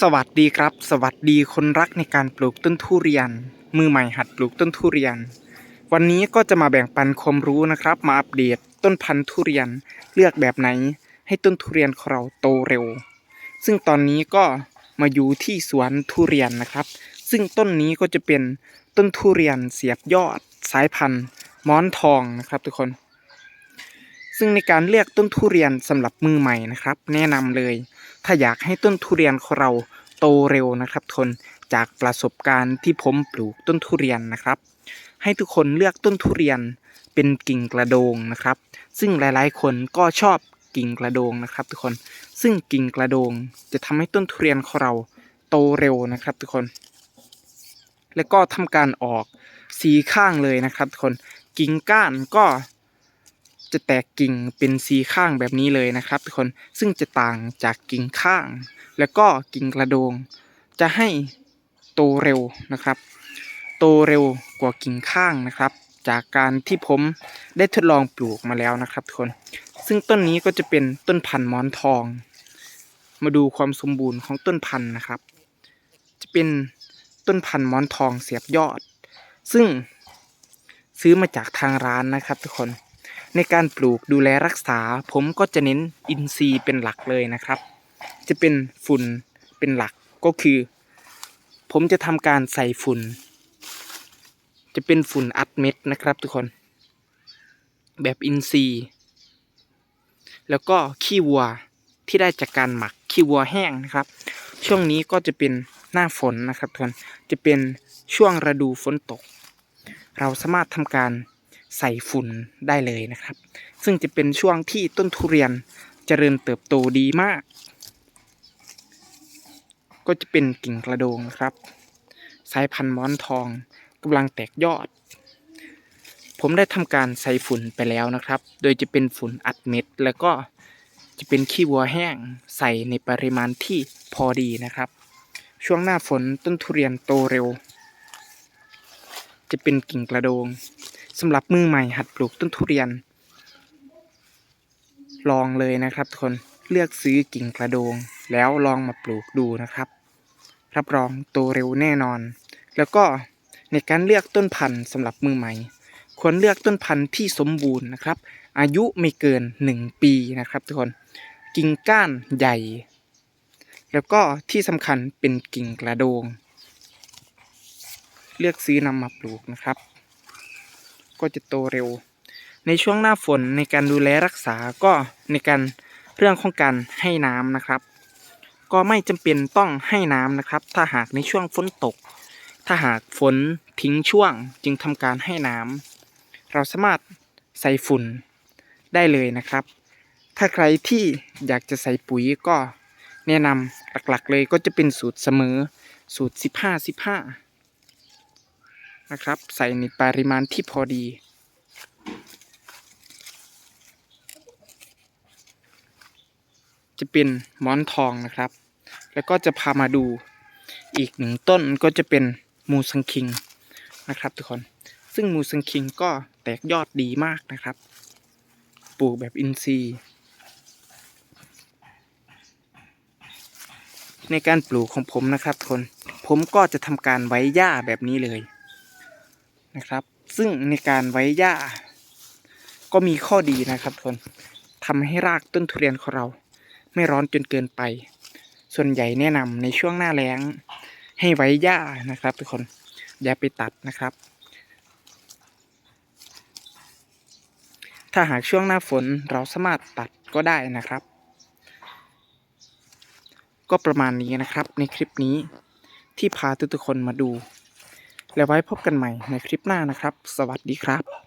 สวัสดีครับ สวัสดีคนรักในการปลูกต้นทุเรียน มือใหม่หัดปลูกต้นทุเรียน วันนี้ก็จะมาแบ่งปันความรู้นะครับ มาอัปเดตต้นพันธุ์ทุเรียนเลือกแบบไหน ให้ต้นทุเรียนของเราโตเร็ว ซึ่งตอนนี้ก็มาอยู่ที่สวนทุเรียนนะครับ ซึ่งต้นนี้ก็จะเป็นต้นทุเรียนเสียบยอด สายพันธุ์หมอนทองนะครับ ทุกคน ซึ่งในการเลือกต้นทุเรียนสำหรับมือใหม่นะครับ แนะนำเลย ถ้าอยากให้ต้นทุเรียนของเราโตเร็วนะครับทนจากประสบการณ์ที่ผมปลูกต้นทุเรียนนะครับ ให้ทุกคนเลือกต้นทุเรียนเป็นกิ่งกระโดงนะครับ ซึ่งหลายๆ คนก็ชอบกิ่งกระโดงนะครับ ทุกคนซึ่งกิ่งกระโดงจะทำให้ต้นทุเรียนของเราโตเร็วนะครับ ทุกคน แล้วก็ทำการออกสีข้างเลยนะครับ ทุกคนกิ่งก้านก็ จะแตกกิ่งเป็นสีข้างแบบนี้เลยนะครับ ทุกคนซึ่งจะต่างจากกิ่งข้าง แล้วก็กิ่งกระโดง จะให้โตเร็วนะครับ โตเร็วกว่ากิ่งข้างนะครับ จากการที่ผมได้ทดลองปลูกมาแล้วนะครับทุกคน ซึ่งต้นนี้ก็จะเป็นต้นพันธุ์มอนทอง มาดูความสมบูรณ์ของต้นพันธุ์นะครับ จะเป็นต้นพันธุ์มอนทองเสียบยอด ซึ่งซื้อมาจากทางร้านนะครับทุกคน ในการปลูกดูแลรักษา ผมก็จะเน้นอินทรีย์เป็นหลักเลยนะครับ จะเป็นฝุ่นเป็นหลักก็คือ ผมจะทำการใส่ฝุ่น จะเป็นฝุ่นอัดเม็ดนะครับทุกคน แบบอินทรีย์ แล้วก็ขี้วัวที่ได้จากการหมักขี้วัวแห้งนะครับ ช่วงนี้ก็จะเป็นหน้าฝนนะครับทุกคนจะเป็นช่วงฤดูฝนตก เราสามารถทำการ ใส่ฝุ่นได้เลยนะครับ ซึ่งจะเป็นช่วงที่ต้นทุเรียนเจริญเติบโตดีมาก ก็จะเป็นกิ่งกระโดงนะครับ สายพันธุ์หมอนทองกำลังแตกยอด ผมได้ทำการใส่ฝุ่นไปแล้วนะครับ โดยจะเป็นฝุ่นอัดเม็ด แล้วก็จะเป็นขี้วัวแห้งใส่ในปริมาณที่พอดีนะครับ ช่วงหน้าฝนต้นทุเรียนโตเร็ว จะเป็นกิ่งกระโดง สำหรับมือใหม่หัดปลูกต้นทุเรียน ลองเลยนะครับทุกคนเลือกซื้อกิ่งกระโดง แล้วลองมาปลูกดูนะครับ รับรองโตเร็วแน่นอน แล้วก็ในการเลือกต้นพันธุ์สำหรับมือใหม่ ควรเลือกต้นพันธุ์ที่สมบูรณ์นะครับ อายุไม่เกิน 1 ปีนะครับทุกคนกิ่งก้านใหญ่ แล้วก็ที่สำคัญเป็นกิ่งกระโดง เลือกซื้อนำมาปลูกนะครับ ก็จะโตเร็ว ในช่วงหน้าฝนในการดูแลรักษาก็ในการเรื่องของการให้น้ำนะครับ ก็ไม่จำเป็นต้องให้น้ำนะครับ ถ้าหากในช่วงฝนตก ถ้าหากฝนทิ้งช่วงจึงทำการให้น้ำเราสามารถใส่ฝุ่นได้เลยนะครับ ถ้าใครที่อยากจะใส่ปุ๋ยก็แนะนำหลักๆเลยก็จะเป็นสูตรเสมอสูตร 15 15 นะครับ ใส่ในปริมาณที่พอดี จะเป็นหมอนทองนะครับ แล้วก็จะพามาดูอีกหนึ่งต้นก็จะเป็นมูสังคิงนะครับทุกคน ซึ่งมูสังคิงก็แตกยอดดีมากนะครับ ปลูกแบบอินทรีย์ ในการปลูกของผมนะครับทุกคน ผมก็จะทำการไว้หญ้าแบบนี้เลย นะครับ ซึ่งในการไว้หญ้า ก็มีข้อดีนะครับทุกคนทำให้รากต้นทุเรียนของเรา ไม่ร้อนจนเกินไป ส่วนใหญ่แนะนำในช่วงหน้าแล้ง ให้ไว้หญ้านะครับ ทุกคนอย่าไปตัดนะครับ ถ้าหากช่วงหน้าฝนเราสามารถตัดก็ได้นะครับ ก็ประมาณนี้นะครับในคลิปนี้ที่พาทุกๆคนมาดู แล้วไว้พบกันใหม่ในคลิปหน้านะครับ สวัสดีครับ